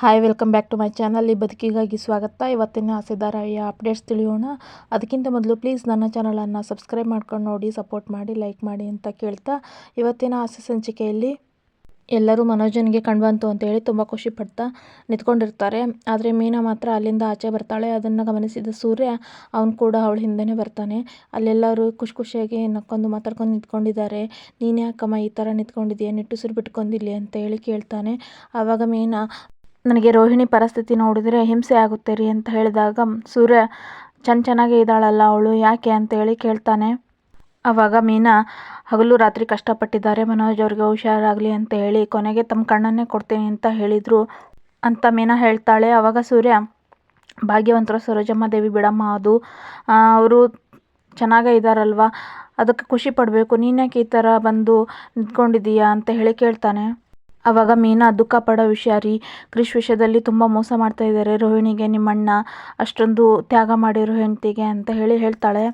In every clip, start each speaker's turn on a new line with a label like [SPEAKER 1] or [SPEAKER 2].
[SPEAKER 1] Hi welcome back to my channel ಈ ಬದುಕಿಗಾಗಿ ಸ್ವಾಗತ. ಇವತ್ತಿನ ಆಸೆದಾರಾಯ ಅಪ್ಡೇಟ್ಸ್ ತಿಳಿಯೋಣ. ಅದಕ್ಕಿಂತ ಮೊದಲು ಪ್ಲೀಸ್ ನನ್ನ ಚಾನಲನ್ನು ಸಬ್ಸ್ಕ್ರೈಬ್ ಮಾಡ್ಕೊಂಡು ನೋಡಿ ಸಪೋರ್ಟ್ ಮಾಡಿ ಲೈಕ್ ಮಾಡಿ ಅಂತ ಕೇಳ್ತಾ ಇವತ್ತಿನ ಆಸೆ ಸಂಚಿಕೆಯಲ್ಲಿ ಎಲ್ಲರೂ ಮನೋಜನಿಗೆ ಕಂಡುಬಂತು ಅಂತೇಳಿ ತುಂಬ ಖುಷಿ ಪಡ್ತಾ ನಿಂತ್ಕೊಂಡಿರ್ತಾರೆ. ಆದರೆ ಮೀನಾ ಮಾತ್ರ ಅಲ್ಲಿಂದ ಆಚೆ ಬರ್ತಾಳೆ. ಅದನ್ನು ಗಮನಿಸಿದ ಸೂರ್ಯ, ಅವನು ಕೂಡ ಅವಳ ಹಿಂದೆ ಬರ್ತಾನೆ. ಅಲ್ಲೆಲ್ಲರೂ ಖುಷಿ ಖುಷಿಯಾಗಿ ನಕ್ಕೊಂದು ಮಾತಾಡ್ಕೊಂಡು ನಿಂತ್ಕೊಂಡಿದ್ದಾರೆ. ನೀನು ಯಾಕಮ್ಮ ಈ ಥರ ನಿಂತ್ಕೊಂಡಿದ್ದೀಯ ನಿಟ್ಟುಸಿರು ಬಿಟ್ಕೊಂಡಿಲ್ಲ ಅಂತ ಹೇಳಿ ಕೇಳ್ತಾನೆ. ಆವಾಗ ಮೀನಾ ನನಗೆ ರೋಹಿಣಿ ಪರಿಸ್ಥಿತಿ ನೋಡಿದರೆ ಹಿಂಸೆ ಆಗುತ್ತೆ ರೀ ಅಂತ ಹೇಳಿದಾಗ, ಸೂರ್ಯ ಚೆನ್ನ ಚೆನ್ನಾಗೇ ಇದ್ದಾಳಲ್ಲ ಅವಳು, ಯಾಕೆ ಅಂತೇಳಿ ಕೇಳ್ತಾನೆ. ಆವಾಗ ಮೀನಾ, ಹಗಲು ರಾತ್ರಿ ಕಷ್ಟಪಟ್ಟಿದ್ದಾರೆ ಮನೋಜ್, ಅವ್ರಿಗೆ ಹುಷಾರಾಗಲಿ ಅಂತ ಹೇಳಿ ಕೊನೆಗೆ ತಮ್ಮ ಕಣ್ಣನ್ನೇ ಕೊಡ್ತೀನಿ ಅಂತ ಹೇಳಿದರು ಅಂತ ಮೀನಾ ಹೇಳ್ತಾಳೆ. ಆವಾಗ ಸೂರ್ಯ, ಭಾಗ್ಯವಂತರ ಸರೋಜಮ್ಮ ದೇವಿ, ಬಿಡಮ್ಮ ಅದು ಅವರು ಚೆನ್ನಾಗೇ ಇದ್ದಾರಲ್ವ, ಅದಕ್ಕೆ ಖುಷಿ ಪಡಬೇಕು ನೀನ್ಯಾಕೆ ಈ ಥರ ಬಂದು ನಿಂತ್ಕೊಂಡಿದ್ದೀಯಾ ಅಂತ ಹೇಳಿ ಕೇಳ್ತಾನೆ. ಆವಾಗ ಮೀನಾ ದುಃಖ ಪಡೋ ವಿಷಯ ರೀ. ಕೃಷಿ ವಿಷಯದಲ್ಲಿ ತುಂಬ ಮೋಸ ಮಾಡ್ತಾ ಇದ್ದಾರೆ ರೋಹಿಣಿಗೆ, ನಿಮ್ಮಣ್ಣ ಅಷ್ಟೊಂದು ತ್ಯಾಗ ಮಾಡಿರೋ ಹೆಂಡತಿಗೆ ಅಂತ ಹೇಳಿ ಹೇಳ್ತಾಳೆ.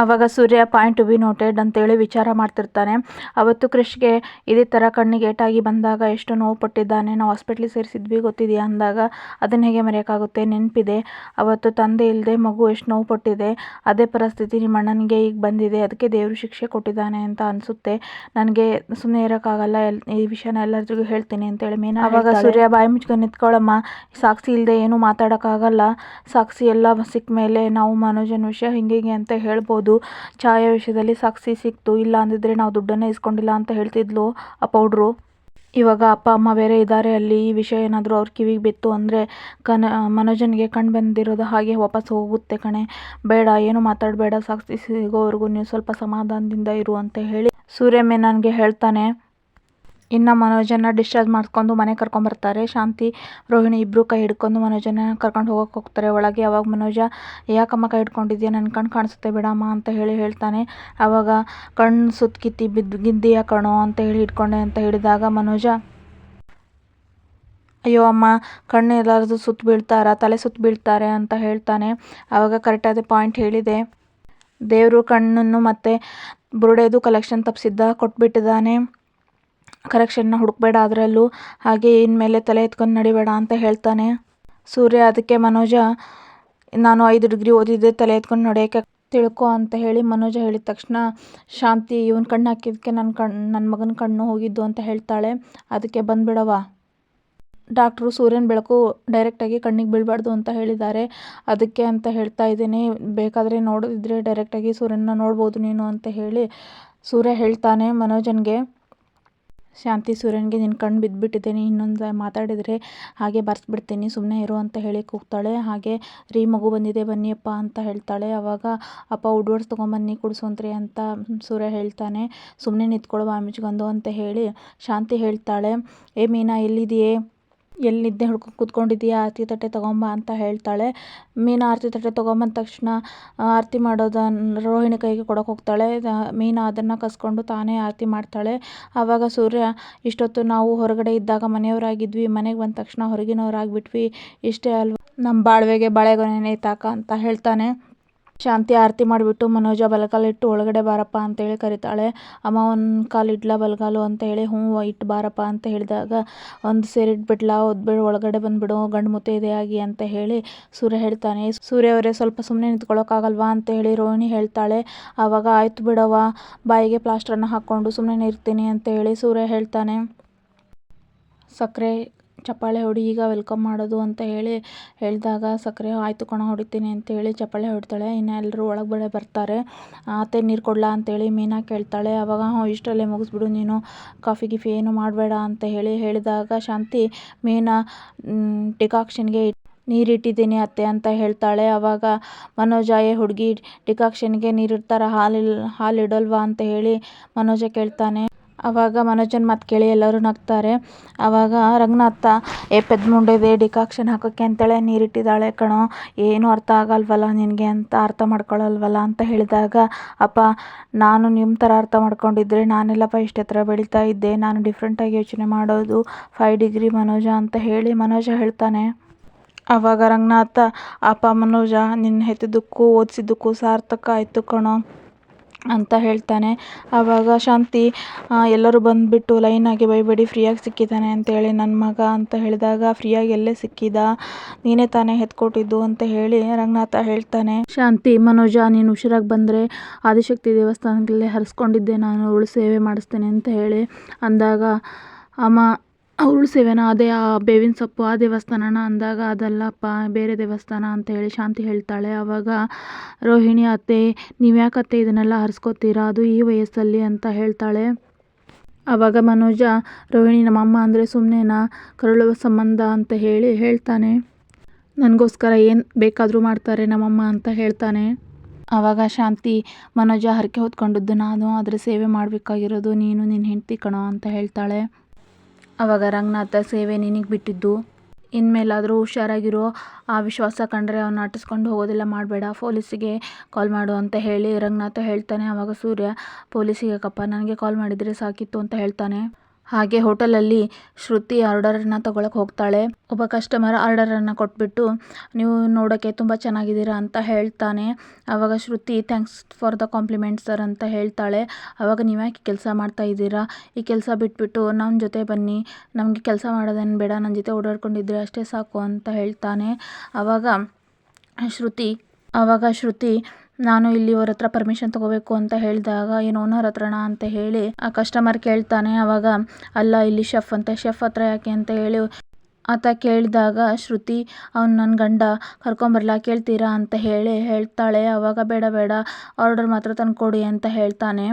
[SPEAKER 1] ಆವಾಗ Surya point to be noted ಅಂತೇಳಿ ವಿಚಾರ ಮಾಡ್ತಿರ್ತಾನೆ. ಅವತ್ತು ಕೃಷ್ಗೆ ಇದೇ ಥರ ಕಣ್ಣಿಗೆ ಏಟಾಗಿ ಬಂದಾಗ ಎಷ್ಟು ನೋವು ಪಟ್ಟಿದ್ದಾನೆ, ನಾವು ಹಾಸ್ಪಿಟ್ಲಿಗೆ ಸೇರಿಸಿದ್ವಿ ಗೊತ್ತಿದೆಯಾ ಅಂದಾಗ, ಅದನ್ನು ಹೇಗೆ ಮರೆಯೋಕ್ಕಾಗುತ್ತೆ ನೆನಪಿದೆ. ಅವತ್ತು ತಂದೆ ಇಲ್ಲದೆ ಮಗು ಎಷ್ಟು ನೋವು ಪಟ್ಟಿದೆ, ಅದೇ ಪರಿಸ್ಥಿತಿ ನಿಮ್ಮ ಅಣ್ಣನಿಗೆ ಈಗ ಬಂದಿದೆ, ಅದಕ್ಕೆ ದೇವರು ಶಿಕ್ಷೆ ಕೊಟ್ಟಿದ್ದಾನೆ ಅಂತ ಅನಿಸುತ್ತೆ. ನನಗೆ ಸುಮ್ಮನೆ ಇರೋಕ್ಕಾಗಲ್ಲ, ಎಲ್, ಈ ವಿಷಯನ ಎಲ್ಲರಿಗೂ ಹೇಳ್ತೀನಿ ಅಂತೇಳಿ ಮೇನ ಆವಾಗ ಸೂರ್ಯ ಬಾಯಿ ಮುಚ್ಕೊಂಡು ನಿಂತ್ಕೊಳ್ಳಮ್ಮ ಸಾಕ್ಷಿ ಇಲ್ಲದೆ ಏನೂ ಮಾತಾಡೋಕ್ಕಾಗಲ್ಲ, ಸಾಕ್ಷಿ ಎಲ್ಲ ಸಿಕ್ಕ ಮೇಲೆ ನಾವು ಮನೋಜನ ವಿಷಯ ಹಿಂಗೆ ಅಂತ ಹೇಳ್ಬೋದು. ಛಾಯಾ ವಿಷಯದಲ್ಲಿ ಸಾಕ್ಷಿ ಸಿಕ್ತು, ಇಲ್ಲ ಅಂದಿದ್ರೆ ನಾವು ದುಡ್ಡನ್ನೇ ಇಸ್ಕೊಂಡಿಲ್ಲ ಅಂತ ಹೇಳ್ತಿದ್ಲು ಆ ಪೌಡ್ರು. ಇವಾಗ ಅಪ್ಪ, ಅಮ್ಮ ಬೇರೆ ಇದ್ದಾರೆ ಅಲ್ಲಿ, ಈ ವಿಷಯ ಏನಾದರೂ ಅವ್ರ ಕಿವಿಗೆ ಬಿತ್ತು ಅಂದರೆ ಕನ, ಮನೋಜನಿಗೆ ಕಣ್ಣು ಬಂದಿರೋದು ಹಾಗೆ ವಾಪಸ್ ಹೋಗುತ್ತೆ ಕಣೆ. ಬೇಡ, ಏನು ಮಾತಾಡಬೇಡ, ಸಾಕ್ಷಿ ಸಿಗೋವರೆಗೂ ನೀವು ಸ್ವಲ್ಪ ಸಮಾಧಾನದಿಂದ ಇರು ಅಂತ ಹೇಳಿ ಸೂರ್ಯ ನನಗೆ ಹೇಳ್ತಾನೆ. ಇನ್ನು ಮನೋಜನ್ನ ಡಿಸ್ಚಾರ್ಜ್ ಮಾಡ್ಕೊಂಡು ಮನೆಗೆ ಕರ್ಕೊಂಬರ್ತಾರೆ ಶಾಂತಿ, ರೋಹಿಣಿ ಇಬ್ಬರು ಕೈ ಹಿಡ್ಕೊಂಡು ಮನೋಜನ ಕರ್ಕೊಂಡು ಹೋಗೋಕೆ ಹೋಗ್ತಾರೆ. ಒಳಗೆ ಅವಾಗ ಮನೋಜ, ಯಾಕಮ್ಮ ಕೈ ಹಿಡ್ಕೊಂಡಿದ್ಯಾ? ನನ್ನ ಕಣ್ಣು ಕಾಣಿಸುತ್ತೆ ಬಿಡಮ್ಮ ಅಂತ ಹೇಳಿ ಹೇಳ್ತಾನೆ. ಅವಾಗ ಕಣ್ಣು ಸುತ್ತಕಿತ್ತಿ ಬಿದ್ದು ಗಿದ್ದೀಯ ಕಣೋ ಅಂತ ಹೇಳಿ ಹಿಡ್ಕೊಂಡೆ ಅಂತ ಹೇಳಿದಾಗ ಮನೋಜ, ಅಯ್ಯೋ ಅಮ್ಮ, ಕಣ್ಣು ಎಲ್ಲಾರದು ಸುತ್ತ ಬೀಳ್ತಾರ? ತಲೆ ಸುತ್ತ ಬೀಳ್ತಾರೆ ಅಂತ ಹೇಳ್ತಾನೆ. ಆವಾಗ ಕರೆಕ್ಟಾದ ಪಾಯಿಂಟ್ ಹೇಳಿದೆ. ದೇವರು ಕಣ್ಣನ್ನು ಮತ್ತು ಬುರುಡೆದು ಕಲೆಕ್ಷನ್ ತಪ್ಪಿಸಿದ್ದ ಕೊಟ್ಬಿಟ್ಟಿದ್ದಾನೆ. ಕರೆಕ್ಷನ್ನ ಹುಡುಕಬೇಡ ಅದರಲ್ಲೂ. ಹಾಗೆ ಇನ್ಮೇಲೆ ತಲೆ ಎತ್ಕೊಂಡು ನಡಿಬೇಡ ಅಂತ ಹೇಳ್ತಾನೆ. ಸೂರ್ಯ, ಅದಕ್ಕೆ ಮನೋಜ, ನಾನು ಐದು ಡಿಗ್ರಿ ಓದಿದ್ದೆ, ತಲೆ ಎತ್ಕೊಂಡು ನಡೆಯೋಕ್ಕೆ ತಿಳ್ಕೊ ಅಂತ ಹೇಳಿ ಮನೋಜ ಹೇಳಿದ ತಕ್ಷಣ, ಶಾಂತಿ, ಇವನು ಕಣ್ಣು ಹಾಕಿದ್ದಕ್ಕೆ ನನ್ನ ಕಣ್ಣು ನನ್ನ ಮಗನ ಕಣ್ಣು ಹೋಗಿದ್ದು ಅಂತ ಹೇಳ್ತಾಳೆ. ಅದಕ್ಕೆ ಬಂದುಬಿಡವ ಡಾಕ್ಟ್ರು ಸೂರ್ಯನ ಬೆಳಕು ಡೈರೆಕ್ಟಾಗಿ ಕಣ್ಣಿಗೆ ಬೀಳಬಾರ್ದು ಅಂತ ಹೇಳಿದ್ದಾರೆ. ಅದಕ್ಕೆ ಅಂತ ಹೇಳ್ತಾ ಇದ್ದೀನಿ. ಬೇಕಾದರೆ ನೋಡಿದ್ರೆ ಡೈರೆಕ್ಟಾಗಿ ಸೂರ್ಯನ ನೋಡ್ಬೋದು ನೀನು ಅಂತ ಹೇಳಿ ಸೂರ್ಯ ಹೇಳ್ತಾನೆ ಮನೋಜನಿಗೆ. ಶಾಂತಿ ಸೂರ್ಯನಿಗೆ ನಿನ್ನ ಕಣ್ಣು ಬಿದ್ದುಬಿಟ್ಟಿದ್ದೇನೆ ನೀನು ಇನ್ನೊಂದು ಮಾತಾಡಿದರೆ ಹಾಗೆ ಬರ್ಸ್ಬಿಡ್ತೀನಿ ಸುಮ್ಮನೆ ಇರು ಅಂತ ಹೇಳಿ ಕೂಗ್ತಾಳೆ. ಹಾಗೆ ರೀ, ಮಗು ಬಂದಿದೆ, ಬನ್ನಿಯಪ್ಪ ಅಂತ ಹೇಳ್ತಾಳೆ. ಆವಾಗ ಅಪ್ಪ ಉಡ್ವರ್ಸ್ ತೊಗೊಂಬನ್ನಿ, ಕುಡಿಸೋಂತ್ರಿ ಅಂತ ಸೂರ್ಯ ಹೇಳ್ತಾನೆ. ಸುಮ್ಮನೆ ನಿಂತ್ಕೊಳ್ಳೋ ಬಾಯಿ ಅಂತ ಹೇಳಿ ಶಾಂತಿ ಹೇಳ್ತಾಳೆ. ಏ ಮೀನಾ ಎಲ್ಲಿದೆಯೇ ಎಲ್ಲಿ ನಿದ್ದೆ ಹಿಡ್ಕೊಂಡು ಕೂತ್ಕೊಂಡಿದ್ದೀಯಾ? ಆರತಿ ತಟ್ಟೆ ತೊಗೊಂಬ ಅಂತ ಹೇಳ್ತಾಳೆ. ಮೀನಾ ಆರತಿ ತಟ್ಟೆ ತೊಗೊಂಬಂದ ತಕ್ಷಣ ಆರತಿ ಮಾಡೋದನ್ನು ರೋಹಿಣಿ ಕೈಗೆ ಕೊಡೋಕೆ ಹೋಗ್ತಾಳೆ. ಮೀನಾ ಅದನ್ನು ಕಸ್ಕೊಂಡು ತಾನೇ ಆರತಿ ಮಾಡ್ತಾಳೆ. ಆವಾಗ ಸೂರ್ಯ, ಇಷ್ಟೊತ್ತು ನಾವು ಹೊರಗಡೆ ಇದ್ದಾಗ ಮನೆಯವರಾಗಿದ್ವಿ, ಮನೆಗೆ ಬಂದ ತಕ್ಷಣ ಹೊರಗಿನವರಾಗ್ಬಿಟ್ವಿ. ಇಷ್ಟೇ ಅಲ್ವಾ? ನಮ್ಮ ಬಾಳ್ವೆಗೆ ಬಾಳೆಗೊನೆ ನೇತಾಕ ಅಂತ ಹೇಳ್ತಾನೆ. ಶಾಂತಿ ಆರತಿ ಮಾಡಿಬಿಟ್ಟು ಮನೋಜ ಬಲಗಾಲಿಟ್ಟು ಒಳಗಡೆ ಬಾರಪ್ಪ ಅಂತೇಳಿ ಕರಿತಾಳೆ. ಅಮ್ಮ ಒಂದು ಕಾಲು ಇಡ್ಲಾ ಬಲಗಾಲು ಅಂತ ಹೇಳಿ ಹ್ಞೂ ಇಟ್ಟು ಬಾರಪ್ಪ ಅಂತ ಹೇಳಿದಾಗ ಒಂದು ಸೇರಿಟ್ಬಿಡ್ಲಾ ಒದ್ಬಿಡು, ಒಳಗಡೆ ಬಂದುಬಿಡು, ಗಂಡು ಆಗಿ ಅಂತ ಹೇಳಿ ಸೂರ್ಯ ಹೇಳ್ತಾನೆ. ಸೂರ್ಯ ಅವರೇ ಸ್ವಲ್ಪ ಸುಮ್ಮನೆ ನಿಂತ್ಕೊಳ್ಳೋಕ್ಕಾಗಲ್ವಾ ಅಂತ ಹೇಳಿ ರೋಹಿಣಿ ಹೇಳ್ತಾಳೆ. ಆವಾಗ ಆಯ್ತು ಬಿಡವ್ವ, ಬಾಯಿಗೆ ಪ್ಲಾಸ್ಟರನ್ನು ಹಾಕ್ಕೊಂಡು ಸುಮ್ಮನೆ ಇರ್ತೀನಿ ಅಂತ ಹೇಳಿ ಸೂರ್ಯ ಹೇಳ್ತಾನೆ. ಸಕ್ಕರೆ ಚಪ್ಪಾಳೆ ಹೊಡಿ, ಈಗ ವೆಲ್ಕಮ್ ಮಾಡೋದು ಅಂತ ಹೇಳಿ ಹೇಳಿದಾಗ, ಸಕ್ಕರೆ ಆಯಿತು ಕಣೋ, ಹೊಡಿತೀನಿ ಅಂತೇಳಿ ಚಪ್ಪಾಳೆ ಹೊಡಿತಾಳೆ. ಇನ್ನು ಎಲ್ಲರೂ ಒಳಗೆ ಬಳೆ ಬರ್ತಾರೆ. ಅತ್ತೆ ನೀರು ಕೊಡಲಾ? ಅಂತೇಳಿ ಮೀನಾ ಕೇಳ್ತಾಳೆ. ಅವಾಗ, ಹ್ಞೂ ಇಷ್ಟರಲ್ಲೇ ಮುಗಿಸ್ಬಿಡು ನೀನು. ಕಾಫಿ ಗಿಫಿ ಏನು ಮಾಡಬೇಡ, ಅಂತ ಹೇಳಿ ಹೇಳಿದಾಗ ಶಾಂತಿ ಮೀನಾ ಡಿಕಾಕ್ಷನ್ಗೆ ನೀರಿಟ್ಟಿದ್ದೀನಿ ಅತ್ತೆ, ಅಂತ ಹೇಳ್ತಾಳೆ. ಅವಾಗ ಮನೋಜ, ಏ ಹುಡುಗಿ, ಡಿಕಾಕ್ಷನ್ಗೆ ನೀರಿಡ್ತಾರ ಹಾಲಿಲ್ ಹಾಲು ಇಡಲ್ವಾ ಅಂತ ಹೇಳಿ ಮನೋಜ ಕೇಳ್ತಾನೆ. ಆವಾಗ ಮನೋಜನ ಮಾತು ಕೇಳಿ ಎಲ್ಲರೂ ನಗ್ತಾರೆ. ಆವಾಗ ರಂಗನಾಥ, ಏ ಪೆದ್ಮುಂಡೆದೆ ಡಿಕಾಕ್ಷನ್ ಹಾಕೋಕ್ಕೆ ಅಂತೇಳೆ ನೀರಿಟ್ಟಿದ್ದಾಳೆ ಕಣೋ, ಏನೂ ಅರ್ಥ ಆಗಲ್ವಲ್ಲ ನಿನಗೆ ಅಂತ ಅರ್ಥ ಮಾಡ್ಕೊಳ್ಳಲ್ವಲ್ಲ ಅಂತ ಹೇಳಿದಾಗ, ಅಪ್ಪ, ನಾನು ನಿಮ್ಮ ಥರ ಅರ್ಥ ಮಾಡ್ಕೊಂಡಿದ್ರೆ ನಾನೆಲ್ಲಪ್ಪ ಇಷ್ಟೇ ಹತ್ರ ಬೆಳೀತಾ ಇದ್ದೆ, ನಾನು ಡಿಫ್ರೆಂಟಾಗಿ ಯೋಚನೆ ಮಾಡೋದು ಫೈವ್ ಡಿಗ್ರಿ ಮನೋಜ ಅಂತ ಹೇಳಿ ಮನೋಜ ಹೇಳ್ತಾನೆ. ಅವಾಗ ರಂಗನಾಥ, ಅಪ್ಪ ಮನೋಜ, ನಿನ್ನ ಹೆತ್ತಿದ್ದಕ್ಕೂ, ಓದಿಸಿದ್ದಕ್ಕೂ ಸಾರ್ಥಕ ಆಯಿತು ಕಣೋ. ಅಂತ ಹೇಳ್ತಾನೆ. ಆವಾಗ ಶಾಂತಿ ಎಲ್ಲರೂ ಬಂದುಬಿಟ್ಟು ಲೈನಾಗಿ ಬೈಬೇಡಿ ಫ್ರೀಯಾಗಿ ಸಿಕ್ಕಿದ್ದಾನೆ ಅಂತೇಳಿ ನನ್ನ ಮಗ ಅಂತ ಹೇಳಿದಾಗ ಫ್ರೀಯಾಗಿ ಎಲ್ಲೇ ಸಿಕ್ಕಿದ? ನೀನೇ ತಾನೇ ಎತ್ಕೊಟ್ಟಿದ್ದು ಅಂತ ಹೇಳಿ ರಂಗನಾಥ ಹೇಳ್ತಾನೆ. ಶಾಂತಿ, ಮನೋಜ, ನೀನು ಹುಷಾರಾಗಿ ಬಂದರೆ ಆದಿಶಕ್ತಿ ದೇವಸ್ಥಾನದಲ್ಲಿ ಹರಿಸ್ಕೊಂಡಿದ್ದೆ, ನಾನು ಅವಳು ಸೇವೆ ಮಾಡಿಸ್ತೇನೆ ಅಂತ ಹೇಳಿ ಅಂದಾಗ, ಅಮ್ಮ ಉಳು ಸೇವೆನ, ಅದೇ ಆ ಬೇವಿನ ಸೊಪ್ಪು, ಆ ದೇವಸ್ಥಾನನ ಅಂದಾಗ ಅದಲ್ಲಪ್ಪ, ಬೇರೆ ದೇವಸ್ಥಾನ ಅಂತ ಹೇಳಿ ಶಾಂತಿ ಹೇಳ್ತಾಳೆ. ಆವಾಗ ರೋಹಿಣಿ, ಅತ್ತೆ ನೀವು ಯಾಕತ್ತೆ ಇದನ್ನೆಲ್ಲ ಹರಿಸ್ಕೋತೀರಾ? ಅದು ಈ ವಯಸ್ಸಲ್ಲಿ ಅಂತ ಹೇಳ್ತಾಳೆ. ಆವಾಗ ಮನೋಜ, ರೋಹಿಣಿ, ನಮ್ಮಮ್ಮ ಅಂದರೆ ಸುಮ್ಮನೆನಾ ಕರುಳುವ ಸಂಬಂಧ ಅಂತ ಹೇಳಿ ಹೇಳ್ತಾನೆ. ನನಗೋಸ್ಕರ ಏನು ಬೇಕಾದರೂ ಮಾಡ್ತಾರೆ ನಮ್ಮಮ್ಮ ಅಂತ ಹೇಳ್ತಾನೆ. ಆವಾಗ ಶಾಂತಿ, ಮನೋಜ, ಹರಕೆ ಹೊತ್ಕೊಂಡಿದ್ದು ನಾನು ಅದರ ಸೇವೆ ಮಾಡಬೇಕಾಗಿರೋದು ನೀನು ನಿನ್ನ ಹೆಂಡತಿ ಕಣೋ ಅಂತ ಹೇಳ್ತಾಳೆ. ಆವಾಗ ರಂಗನಾಥ ಸೇವೆ ನಿನಗೆ ಬಿಟ್ಟಿದ್ದು. ಇನ್ಮೇಲಾದರೂ ಹುಷಾರಾಗಿರೋ ಆ ವಿಶ್ವಾಸ ಕಂಡ್ರೆ ಅವನ್ನ ಅಟ್ಟಿಸ್ಕೊಂಡು ಹೋಗೋದೆಲ್ಲ, ಮಾಡಬೇಡ, ಪೊಲೀಸಿಗೆ ಕಾಲ್ ಮಾಡು ಅಂತ ಹೇಳಿ ರಂಗನಾಥ ಹೇಳ್ತಾನೆ. ಅವಾಗ ಸೂರ್ಯ, ಪೊಲೀಸಿಗೆ ಕಪ್ಪ, ನನಗೆ ಕಾಲ್ ಮಾಡಿದರೆ ಸಾಕಿತ್ತು ಅಂತ ಹೇಳ್ತಾನೆ. ಹಾಗೆ ಹೋಟೆಲಲ್ಲಿ ಶ್ರುತಿ ಆರ್ಡರನ್ನು ತಗೊಳಕ್ಕೆ ಹೋಗ್ತಾಳೆ. ಒಬ್ಬ ಕಸ್ಟಮರ್ ಆರ್ಡರನ್ನು ಕೊಟ್ಬಿಟ್ಟು, ನೀವು ನೋಡೋಕ್ಕೆ ತುಂಬ ಚೆನ್ನಾಗಿದ್ದೀರಾ ಅಂತ ಹೇಳ್ತಾನೆ. ಆವಾಗ Shruti thanks for the compliment sir ಅಂತ ಹೇಳ್ತಾಳೆ. ಆವಾಗ ನೀವು ಯಾಕೆ ಕೆಲಸ ಮಾಡ್ತಾ ಇದ್ದೀರಾ? ಈ ಕೆಲಸ ಬಿಟ್ಬಿಟ್ಟು ನಮ್ಮ ಜೊತೆ ಬನ್ನಿ. ನಮಗೆ ಕೆಲಸ ಮಾಡೋದೇನು ಬೇಡ ನನ್ನ ಜೊತೆ ಓಡಾಡ್ಕೊಂಡಿದ್ರೆ ಅಷ್ಟೇ ಸಾಕು ಅಂತ ಹೇಳ್ತಾನೆ. ಆವಾಗ ಶ್ರುತಿ ಆವಾಗ ಶ್ರುತಿ ನಾನು ಇಲ್ಲಿ ಅವ್ರ ಹತ್ರ ಪರ್ಮಿಷನ್ ತಗೋಬೇಕು ಅಂತ ಹೇಳಿದಾಗ, ಏನು ಓನರ್ ಹತ್ರನಾ? ಅಂತ ಹೇಳಿ, ಆ ಕಸ್ಟಮರ್ ಕೇಳ್ತಾನೆ. ಅವಾಗ, ಅಲ್ಲ, ಇಲ್ಲಿ ಶೆಫ್ ಅಂತ. ಶೆಫ್ ಹತ್ರ ಯಾಕೆ? ಅಂತ ಹೇಳಿ, ಆತ ಕೇಳಿದಾಗ, ಶ್ರುತಿ, ಅವ್ನು ನನ್ನ ಗಂಡ ಕರ್ಕೊಂಬರಲ, ಕೇಳ್ತೀರಾ? ಅಂತ ಹೇಳಿ ಹೇಳ್ತಾಳೆ. ಅವಾಗ, ಬೇಡ ಬೇಡ ಆರ್ಡರ್ ಮಾತ್ರ ತಂದ್ಕೊಡಿ ಅಂತ ಹೇಳ್ತಾನೆ.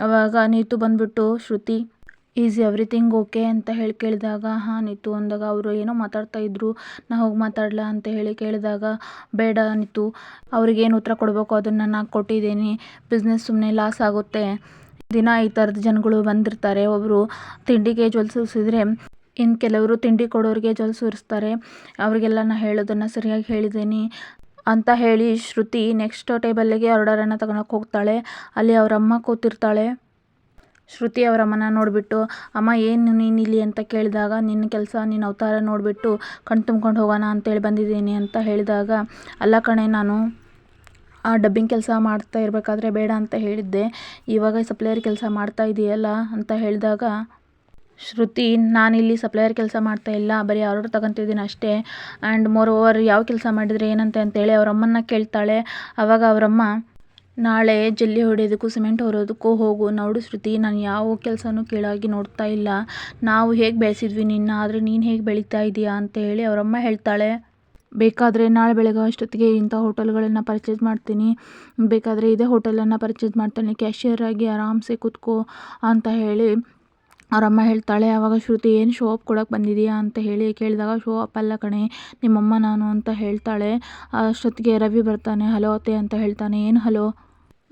[SPEAKER 1] ಅವಾಗ ನೀತು ಬಂದುಬಿಟ್ಟು, ಶ್ರುತಿ ಈಸ್ ಎವ್ರಿಥಿಂಗ್ ಓಕೆ ಅಂತ ಹೇಳಿ ಕೇಳಿದಾಗ, ಹಾಂ ನೀತು ಅಂದಾಗ ಅವರು ಏನೋ ಮಾತಾಡ್ತಾ ಇದ್ದರು ನಾ ಹೋಗಿ ಮಾತಾಡ್ಲಾ ಅಂತ ಹೇಳಿ ಕೇಳಿದಾಗ, ಬೇಡ ನೀತು ಅವ್ರಿಗೇನು ಉತ್ತರ ಕೊಡಬೇಕು ಅದನ್ನು ನಾನು ಕೊಟ್ಟಿದ್ದೀನಿ ಬಿಸ್ನೆಸ್ ಸುಮ್ಮನೆ ಲಾಸ್ ಆಗುತ್ತೆ. ದಿನ ಈ ಥರದ ಜನಗಳು ಬಂದಿರ್ತಾರೆ ಒಬ್ಬರು ತಿಂಡಿಗೆ ಜೊಲ್ ಸುರಿಸಿದ್ರೆ ಇನ್ನು ಕೆಲವರು ತಿಂಡಿ ಕೊಡೋರಿಗೆ ಜೊಲ್ ಸುರಿಸ್ತಾರೆ, ಅವರಿಗೆಲ್ಲ ನಾ ಹೇಳೋದನ್ನು ಸರಿಯಾಗಿ ಹೇಳಿದ್ದೀನಿ ಅಂತ ಹೇಳಿ ಶ್ರುತಿ ನೆಕ್ಸ್ಟ್ ಟೇಬಲ್ಲಿಗೆ ಆರ್ಡರನ್ನು ತಗೊಳಕ್ಕೆ ಹೋಗ್ತಾಳೆ, ಅಲ್ಲಿ ಅವರಮ್ಮ ಕೂತಿರ್ತಾಳೆ. ಶ್ರುತಿ ಅವರ ಅಮ್ಮನ ನೋಡಿಬಿಟ್ಟು, ಅಮ್ಮ, ಏನು ನೀನು ಇಲ್ಲಿ ಅಂತ ಕೇಳಿದಾಗ, ನಿನ್ನ ಕೆಲಸ, ನಿನ್ನ ಅವತಾರ ನೋಡಿಬಿಟ್ಟು ಕಣ್ಣು ತುಂಬ್ಕೊಂಡು ಹೋಗೋಣ ಅಂತೇಳಿ ಬಂದಿದ್ದೀನಿ ಅಂತ ಹೇಳಿದಾಗ, ಅಲ್ಲ ಕಣೆ, ನಾನು ಆ ಡಬ್ಬಿಂಗ್ ಕೆಲಸ ಮಾಡ್ತಾ ಇರಬೇಕಾದ್ರೆ ಬೇಡ ಅಂತ ಹೇಳಿದ್ದೆ. ಇವಾಗ ಸಪ್ಲೈಯರ್ ಕೆಲಸ ಮಾಡ್ತಾ ಇದೆಯಲ್ಲ ಅಂತ ಹೇಳಿದಾಗ, ಶ್ರುತಿ ನಾನಿಲ್ಲಿ ಸಪ್ಲೈಯರ್ ಕೆಲಸ ಮಾಡ್ತಾ ಇಲ್ಲ. ಬರೀ ಆರ್ಡರ್ ತಗೊತಿದ್ದೀನಿ ಅಷ್ಟೇ. ಆ್ಯಂಡ್ ಮೋರ್ ಓವರ್ ಯಾವ ಕೆಲಸ ಮಾಡಿದರೆ ಏನಂತೆ ಅಂತೇಳಿ ಅವ್ರ ಅಮ್ಮನ್ನ ಕೇಳ್ತಾಳೆ. ಆವಾಗ ಅವರಮ್ಮ ನಾಳೆ ಜಲ್ಲಿ ಹೊಡೆಯೋದಕ್ಕೂ, ಸಿಮೆಂಟ್ ಹೊರೋದಕ್ಕೂ ಹೋಗು. ನೋಡು ಶ್ರುತಿ, ನಾನು ಯಾವ ಕೆಲಸನೂ ಕೀಳಾಗಿ ನೋಡ್ತಾ ಇಲ್ಲ. ನಾವು ಹೇಗೆ ಬೆಳೆಸಿದ್ವಿ ನಿನ್ನ, ಆದರೆ ನೀನು ಹೇಗೆ ಬೆಳೀತಾ ಇದೀಯಾ ಅಂತ ಹೇಳಿ ಅವರಮ್ಮ ಹೇಳ್ತಾಳೆ. ಬೇಕಾದರೆ ನಾಳೆ ಬೆಳಗ್ಗೆ ಅಷ್ಟೊತ್ತಿಗೆ ಇಂಥ ಹೋಟೆಲ್ಗಳನ್ನು ಪರ್ಚೇಸ್ ಮಾಡ್ತೀನಿ. ಬೇಕಾದರೆ ಇದೇ ಹೋಟೆಲನ್ನು ಪರ್ಚೇಸ್ ಮಾಡ್ತಾನೆ. ಕ್ಯಾಶಿಯರ್ ಆಗಿ ಆರಾಮ್ಸೆ ಕೂತ್ಕೋ ಅಂತ ಹೇಳಿ ಅವರಮ್ಮ ಹೇಳ್ತಾಳೆ. ಆವಾಗ ಶ್ರುತಿ, ಏನು ಶೋ ಅಪ್ ಕೊಡೋಕೆ ಬಂದಿದೆಯಾ ಅಂತ ಹೇಳಿ ಕೇಳಿದಾಗ ಶೋ ಅಪ್ ಅಲ್ಲ ಕಣೆ, ನಿಮ್ಮಮ್ಮ ನಾನು ಅಂತ ಹೇಳ್ತಾಳೆ. ಅಷ್ಟೊತ್ತಿಗೆ ರವಿ ಬರ್ತಾನೆ, ಹಲೋ ಅತ್ತೆ ಅಂತ ಹೇಳ್ತಾನೆ. ಏನು ಹಲೋ?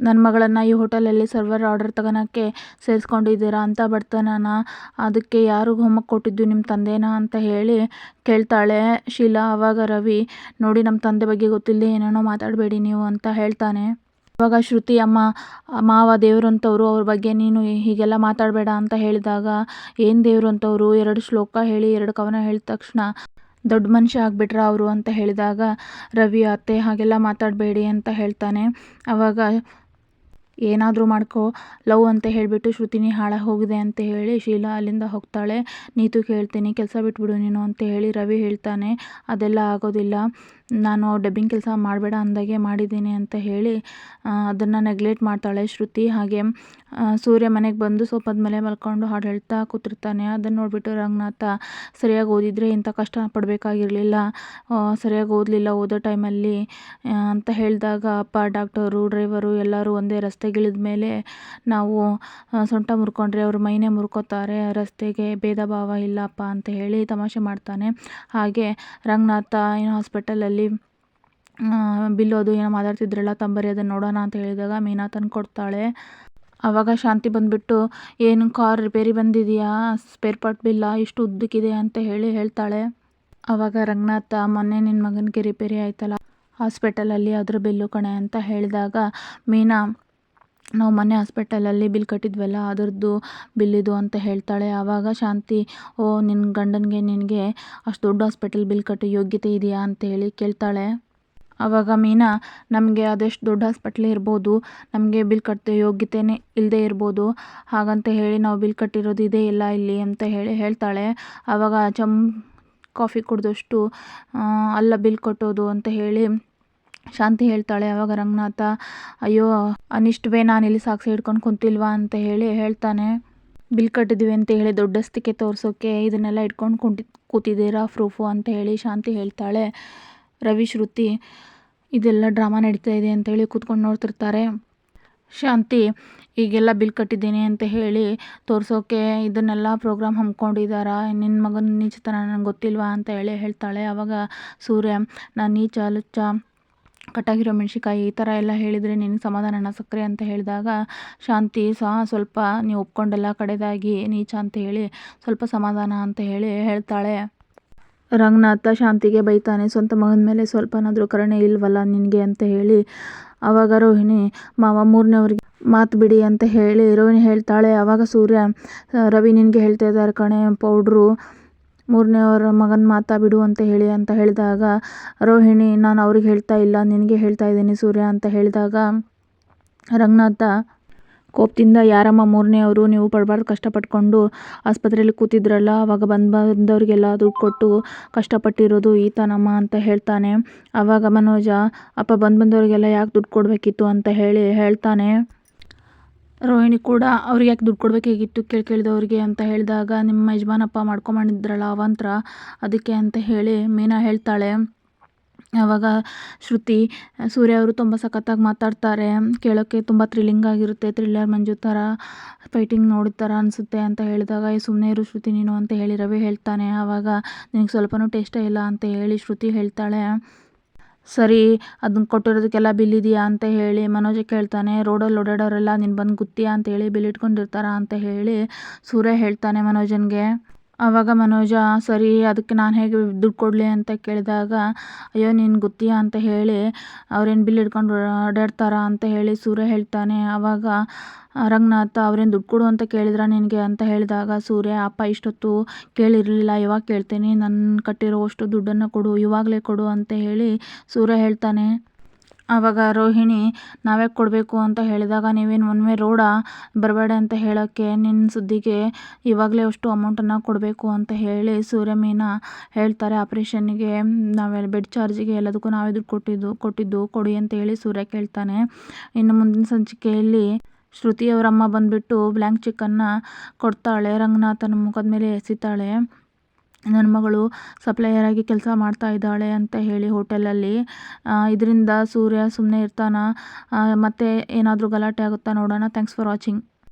[SPEAKER 1] ನನ್ನ ಮಗಳನ್ನು ಈ ಹೋಟೆಲಲ್ಲಿ ಸರ್ವರ್ ಆರ್ಡರ್ ತಗೊಳಕ್ಕೆ ಸೇರಿಸ್ಕೊಂಡಿದ್ದೀರಾ ಅಂತ ಬಡ್ತಾನ ಅದಕ್ಕೆ ಯಾರು ಹೋಮಕ್ಕೆ ಕೊಟ್ಟಿದ್ದು ನಿಮ್ಮ ತಂದೆನಾ ಅಂತ ಹೇಳಿ ಕೇಳ್ತಾಳೆ ಶೀಲಾ. ಆವಾಗ ರವಿ, ನೋಡಿ ನಮ್ಮ ತಂದೆ ಬಗ್ಗೆ ಗೊತ್ತಿಲ್ಲದೆ ಏನೇನೋ ಮಾತಾಡಬೇಡಿ ನೀವು ಅಂತ ಹೇಳ್ತಾನೆ. ಆವಾಗ ಶ್ರುತಿ, ಅಮ್ಮ, ಮಾವ ದೇವರು ಅಂತವರು ಅವ್ರ ಬಗ್ಗೆ ನೀನು ಹೀಗೆಲ್ಲ ಮಾತಾಡಬೇಡ ಅಂತ ಹೇಳಿದಾಗ, ಏನು ದೇವರು ಅಂತವರು ಎರಡು ಶ್ಲೋಕ ಹೇಳಿ, ಎರಡು ಕವನ ಹೇಳಿದ ತಕ್ಷಣ ದೊಡ್ಡ ಮನುಷ್ಯ ಆಗಿಬಿಟ್ರ ಅವರು ಅಂತ ಹೇಳಿದಾಗ, ರವಿ, ಅತ್ತೆ, ಹಾಗೆಲ್ಲ ಮಾತಾಡಬೇಡಿ ಅಂತ ಹೇಳ್ತಾನೆ. ಆವಾಗ ಏನಾದರೂ ಮಾಡ್ಕೋ, ಲವ್ ಅಂತ ಹೇಳಿಬಿಟ್ಟು ಶ್ರುತಿನಿ ಹಾಳಾಗಿ ಹೋಗಿದೆ ಅಂತ ಹೇಳಿ ಶೀಲಾ ಅಲ್ಲಿಂದ ಹೋಗ್ತಾಳೆ. ನೀತು ಕೇಳ್ತೀನಿ, ಕೆಲಸ ಬಿಟ್ಬಿಡು ನೀನು ಅಂತ ಹೇಳಿ ರವಿ ಹೇಳ್ತಾನೆ. ಅದೆಲ್ಲ ಆಗೋದಿಲ್ಲ. ನಾನು ಡಬ್ಬಿಂಗ್ ಕೆಲಸ ಮಾಡಬೇಡ ಅಂದಾಗೆ ಮಾಡಿದ್ದೀನಿ ಅಂತ ಹೇಳಿ ಅದನ್ನು ನೆಗ್ಲೆಕ್ಟ್ ಮಾಡ್ತಾಳೆ ಶ್ರುತಿ. ಹಾಗೆ ಸೂರ್ಯ ಮನೆಗೆ ಬಂದು ಸ್ವಲ್ಪ ಮೇಲೆ ಮಲ್ಕೊಂಡು ಹಾಡು ಹೇಳ್ತಾ ಕೂತಿರ್ತಾನೆ. ಅದನ್ನು ನೋಡಿಬಿಟ್ಟು ರಂಗನಾಥ ಸರಿಯಾಗಿ ಓದಿದರೆ ಇಂಥ ಕಷ್ಟ ಪಡಬೇಕಾಗಿರಲಿಲ್ಲ. ಸರಿಯಾಗಿ ಓದಲಿಲ್ಲ, ಓದೋ ಟೈಮಲ್ಲಿ ಅಂತ ಹೇಳಿದಾಗ ಅಪ್ಪ, ಡಾಕ್ಟರು, ಡ್ರೈವರು ಎಲ್ಲರೂ ಒಂದೇ ರಸ್ತೆಗಿಳಿದ ಮೇಲೆ ನಾವು ಸೊಂಟ ಮುರ್ಕೊಂಡ್ರೆ ಅವರು ಮೈನೇ ಮುರ್ಕೋತಾರೆ. ರಸ್ತೆಗೆ ಭೇದ ಭಾವ ಇಲ್ಲಪ್ಪ ಅಂತ ಹೇಳಿ ತಮಾಷೆ ಮಾಡ್ತಾನೆ. ಹಾಗೆ ರಂಗನಾಥ ಏನು ಹಾಸ್ಪಿಟಲಲ್ಲಿ ಬಿಲ್ ಅದು ಏನೋ ಮಾತಾಡ್ತಿದ್ರಲ್ಲ, ತಂಬರಿ ಅದನ್ನು ನೋಡೋಣ ಅಂತ ಹೇಳಿದಾಗ ಮೀನಾ ತಂದು ಕೊಡ್ತಾಳೆ. ಆವಾಗ ಶಾಂತಿ ಬಂದುಬಿಟ್ಟು, ಏನು ಕಾರ್ ರಿಪೇರಿ ಬಂದಿದೆಯಾ? ಸ್ಪೇರ್ ಪಾರ್ಟ್ ಬಿಲ್ಲ? ಇಷ್ಟು ಉದ್ದಕ್ಕಿದೆ? ಅಂತ ಹೇಳಿ ಹೇಳ್ತಾಳೆ. ಆವಾಗ ರಂಗನಾಥ, ಮೊನ್ನೆ ನಿನ್ನ ಮಗನಿಗೆ ರಿಪೇರಿ ಆಯ್ತಲ್ಲ, ಹಾಸ್ಪಿಟಲಲ್ಲಿ ಅದ್ರ ಬಿಲ್ಲು ಕಣೆ ಅಂತ ಹೇಳಿದಾಗ ಮೀನಾ ನಾವು ಮೊನ್ನೆ ಹಾಸ್ಪಿಟಲಲ್ಲಿ ಬಿಲ್ ಕಟ್ಟಿದ್ವಲ್ಲ, ಅದರದ್ದು ಬಿಲ್ಲಿದು ಅಂತ ಹೇಳ್ತಾಳೆ. ಆವಾಗ ಶಾಂತಿ, ಓ ನಿನ್ನ ಗಂಡನಿಗೆ ನಿನಗೆ ಅಷ್ಟು ದೊಡ್ಡ ಹಾಸ್ಪಿಟಲ್ ಬಿಲ್ ಕಟ್ಟೋ ಯೋಗ್ಯತೆ ಇದೆಯಾ ಅಂತ ಹೇಳಿ ಕೇಳ್ತಾಳೆ. ಆವಾಗ ಮೀನಾ, ನಮಗೆ ಅದೆಷ್ಟು ದೊಡ್ಡ ಹಾಸ್ಪಿಟ್ಲ್ ಇರ್ಬೋದು, ನಮಗೆ ಬಿಲ್ ಕಟ್ಟೋ ಯೋಗ್ಯತೆನೇ ಇಲ್ಲದೆ ಇರ್ಬೋದು, ಹಾಗಂತ ಹೇಳಿ ನಾವು ಬಿಲ್ ಕಟ್ಟಿರೋದು ಇದೇ ಇಲ್ಲ ಇಲ್ಲಿ ಅಂತ ಹೇಳಿ ಹೇಳ್ತಾಳೆ. ಆವಾಗ ಚಮ್ ಕಾಫಿ ಕುಡಿದಷ್ಟು ಅಲ್ಲ ಬಿಲ್ ಕಟ್ಟೋದು ಅಂತ ಹೇಳಿ ಶಾಂತಿ ಹೇಳ್ತಾಳೆ, ಅವಾಗ ರಂಗನಾಥ, ಅಯ್ಯೋ, ಅನಿಷ್ಟವೇ ನಾನು ಇಲ್ಲಿ ಸಾಕ್ಷಿ ಹಿಡ್ಕೊಂಡು ಕುಂತಿಲ್ವಾ? ಅಂತ ಹೇಳಿ ಹೇಳ್ತಾನೆ. ಬಿಲ್ ಕಟ್ಟಿದ್ವಿ ಅಂತ ಹೇಳಿ ದೊಡ್ಡಸ್ತಿಕೆ ತೋರಿಸೋಕ್ಕೆ ಇದನ್ನೆಲ್ಲ ಇಟ್ಕೊಂಡು ಕುಂಟಿ, ಕೂತಿದ್ದೀರಾ, ಪ್ರೂಫು? ಅಂತ ಹೇಳಿ ಶಾಂತಿ ಹೇಳ್ತಾಳೆ. ರವಿ, ಶ್ರುತಿ, ಇದೆಲ್ಲ ಡ್ರಾಮಾ ನಡೀತಾ ಇದೆ ಅಂತ ಹೇಳಿ ಕೂತ್ಕೊಂಡು ನೋಡ್ತಿರ್ತಾರೆ. ಶಾಂತಿ, ಈಗೆಲ್ಲ ಬಿಲ್ ಕಟ್ಟಿದ್ದೀನಿ ಅಂತ ಹೇಳಿ, ತೋರಿಸೋಕೆ ಇದನ್ನೆಲ್ಲ ಪ್ರೋಗ್ರಾಮ್ ಹಮ್ಮಿಕೊಂಡಿದ್ದಾರಾ ನಿನ್ನ ಮಗನ ನೀಚತನ ನನಗೆ ಗೊತ್ತಿಲ್ವಾ? ಅಂತ ಹೇಳಿ ಹೇಳ್ತಾಳೆ. ಆವಾಗ ಸೂರ್ಯ, ನಾನು ನೀಚ, ಲುಚ್ಚ ಕಟ್ಟಾಗಿರೋ ಮೆಣ್ಸಿಕಾಯಿ ಈ ಥರ ಎಲ್ಲ ಹೇಳಿದರೆ ನಿನಗೆ ಸಮಾಧಾನನ ಸಕ್ಕರೆ ಅಂತ ಹೇಳಿದಾಗ, ಶಾಂತಿ ಸಹ ಸ್ವಲ್ಪ ನೀವು ಒಪ್ಕೊಂಡೆಲ್ಲ ಕಡೆದಾಗಿ, ನೀಚ ಅಂತ ಹೇಳಿ ಸ್ವಲ್ಪ ಸಮಾಧಾನ ಅಂತ ಹೇಳಿ ಹೇಳ್ತಾಳೆ. ರಂಗನಾಥ ಶಾಂತಿಗೆ ಬೈತಾನೆ, ಸ್ವಂತ ಮಗನ ಮೇಲೆ ಸ್ವಲ್ಪನಾದರೂ ಕರುಣೆ ಇಲ್ವಲ್ಲ ನಿನಗೆ? ಅಂತ ಹೇಳಿ ಆವಾಗ ರೋಹಿಣಿ, ಮಾವ ಮೂರನೇವ್ರಿಗೆ ಮಾತು ಬಿಡಿ ಅಂತ ಹೇಳಿ ರೋಹಿಣಿ ಹೇಳ್ತಾಳೆ. ಆವಾಗ ಸೂರ್ಯ, ರವಿ ನಿನಗೆ ಹೇಳ್ತಾ ಇದ್ದಾರೆ ಕಣೆ, ಪೌಡ್ರು ಮೂರನೇವರ ಮಗನ ಮಾತಾ ಬಿಡು ಅಂತ ಹೇಳಿ ಅಂತ ಹೇಳಿದಾಗ, ರೋಹಿಣಿ, ನಾನು ಅವ್ರಿಗೆ ಹೇಳ್ತಾ ಇಲ್ಲ, ನಿನಗೆ ಹೇಳ್ತಾ ಇದ್ದೀನಿ ಸೂರ್ಯ ಅಂತ ಹೇಳಿದಾಗ, ರಂಗನಾಥ ಕೋಪದಿಂದ, ಯಾರಮ್ಮ ಮೂರನೆಯವರು ನೀವು ಪಡಬಾರ್ದು, ಕಷ್ಟಪಟ್ಕೊಂಡು ಆಸ್ಪತ್ರೆಯಲ್ಲಿ ಕೂತಿದ್ರಲ್ಲ ಆವಾಗ ಬಂದು, ಬಂದವರಿಗೆಲ್ಲ ದುಡ್ಡು ಕೊಟ್ಟು ಕಷ್ಟಪಟ್ಟಿರೋದು ಈತನಮ್ಮ ಅಂತ ಹೇಳ್ತಾನೆ. ಆವಾಗ ಮನೋಜ, ಅಪ್ಪ, ಬಂದು ಬಂದವರಿಗೆಲ್ಲ ಯಾಕೆ ದುಡ್ಡು ಕೊಡಬೇಕಿತ್ತು? ಅಂತ ಹೇಳಿ ಹೇಳ್ತಾನೆ. ರೋಹಿಣಿ ಕೂಡ ಅವ್ರಿಗೆ ಯಾಕೆ ದುಡ್ಡು ಕೊಡಬೇಕಾಗಿತ್ತು ಕೇಳಿ ಕೇಳಿದವ್ರಿಗೆ ಅಂತ ಹೇಳಿದಾಗ, ನಿಮ್ಮ ಯಜಮಾನಪ್ಪ ಮಾಡ್ಕೊಂಬಂದಿದ್ರಲ್ಲ ಅವಂತ್ರ? ಅದಕ್ಕೆ ಅಂತ ಹೇಳಿ ಮೀನಾ ಹೇಳ್ತಾಳೆ. ಆವಾಗ ಶ್ರುತಿ, ಸೂರ್ಯ ಅವರು ತುಂಬ ಸಖತ್ತಾಗಿ ಮಾತಾಡ್ತಾರೆ. ಕೇಳೋಕ್ಕೆ ತುಂಬ ಥ್ರಿಲ್ಲಿಂಗ್ ಆಗಿರುತ್ತೆ. ಥ್ರಿಲ್ಲರ್ ಮಂಜು ಥರ ಫೈಟಿಂಗ್ ನೋಡಿದ ಥರ ಅನಿಸುತ್ತೆ ಅಂತ ಹೇಳಿದಾಗ ಸುಮ್ಮನೆ ಇರು ಶ್ರುತಿ ನೀನು ಅಂತ ಹೇಳಿ ರವಿ ಹೇಳ್ತಾನೆ. ಆವಾಗ ನಿನಗೆ ಸ್ವಲ್ಪನೂ ಟೇಸ್ಟೇ ಇಲ್ಲ ಅಂತ ಹೇಳಿ ಶ್ರುತಿ ಹೇಳ್ತಾಳೆ. ಸರಿ, ಅದನ್ನ ಕೊಟ್ಟಿರೋದಕ್ಕೆಲ್ಲ ಬಿಲ್ ಇದೆಯಾ ಅಂತ ಹೇಳಿ ಮನೋಜ ಕೇಳ್ತಾನೆ. ರೋಡಲ್ಲಿ ಓಡಾಡೋರೆಲ್ಲ ನೀನು ಬಂದು ಗುತ್ತಿಯಾ ಅಂತ ಹೇಳಿ ಬಿಲ್ ಇಟ್ಕೊಂಡಿರ್ತಾರಾ ಅಂತ ಹೇಳಿ ಸೂರ್ಯ ಹೇಳ್ತಾನೆ ಮನೋಜನ್ಗೆ. ಆವಾಗ ಮನೋಜ, ಸರಿ, ಅದಕ್ಕೆ ನಾನು ಹೇಗೆ ದುಡ್ಡು ಕೊಡಲಿ? ಅಂತ ಕೇಳಿದಾಗ, ಅಯ್ಯೋ, ನೀನು ಗೊತ್ತೀಯಾ? ಅಂತ ಹೇಳಿ, ಅವ್ರೇನು ಬಿಲ್ ಹಿಡ್ಕೊಂಡು ಓಡಾಡ್ತಾರಾ? ಅಂತ ಹೇಳಿ ಸೂರ್ಯ ಹೇಳ್ತಾನೆ. ಆವಾಗ ರಂಗನಾಥ, ಅವ್ರೇನು ದುಡ್ಡು ಕೊಡು ಅಂತ ಕೇಳಿದ್ರ ನಿನಗೆ? ಅಂತ ಹೇಳಿದಾಗ, ಸೂರ್ಯ, ಅಪ್ಪ, ಇಷ್ಟೊತ್ತು ಕೇಳಿರಲಿಲ್ಲ, ಇವಾಗ ಕೇಳ್ತೀನಿ. ನನ್ನ ಕಟ್ಟಿರೋವಷ್ಟು ದುಡ್ಡನ್ನು ಕೊಡು, ಇವಾಗಲೇ ಕೊಡು ಅಂತ ಹೇಳಿ ಸೂರ್ಯ ಹೇಳ್ತಾನೆ. ಆವಾಗ ರೋಹಿಣಿ ನಾವೇ ಕೊಡಬೇಕು ಅಂತ ಹೇಳಿದಾಗ ನೀವೇನು ಒನ್ ರೋಡ ಬರಬೇಡ ಅಂತ ಹೇಳೋಕ್ಕೆ ನಿನ್ನ ಸುದ್ದಿಗೆ ಇವಾಗಲೇ ಅಷ್ಟು ಅಮೌಂಟನ್ನು ಕೊಡಬೇಕು ಅಂತ ಹೇಳಿ ಸೂರ್ಯ ಮೀನಾ ಹೇಳ್ತಾರೆ ಆಪ್ರೇಷನ್ನಿಗೆ. ನಾವೆಲ್ಲ ಬೆಡ್ ಚಾರ್ಜಿಗೆ ಎಲ್ಲದಕ್ಕೂ ನಾವೇ ದುಡ್ಡು ಕೊಟ್ಟಿದ್ದು ಕೊಟ್ಟಿದ್ದು ಕೊಡಿ ಅಂತ ಹೇಳಿ ಸೂರ್ಯ ಕೇಳ್ತಾನೆ. ಇನ್ನು ಮುಂದಿನ ಸಂಚಿಕೆಯಲ್ಲಿ ಶ್ರುತಿಯವರಮ್ಮ ಬಂದುಬಿಟ್ಟು ಬ್ಲ್ಯಾಂಕ್ ಚೆಕ್ಕನ್ನು ಕೊಡ್ತಾಳೆ, ರಂಗನಾಥನ ಮುಖದ ಮೇಲೆ ಎಸಿತಾಳೆ. ನನ್ನ ಮಗಳು ಸಪ್ಲೈಯರ್ ಆಗಿ ಕೆಲಸ ಮಾಡ್ತಾ ಇದ್ದಾಳೆ ಅಂತ ಹೇಳಿ ಹೋಟೆಲಲ್ಲಿ ಇದರಿಂದ ಸೂರ್ಯ ಸುಮ್ಮನೆ ಇರ್ತಾನ? ಮತ್ತೆ ಏನಾದರೂ ಗಲಾಟೆ ಆಗುತ್ತಾ ನೋಡೋಣ. Thanks for watching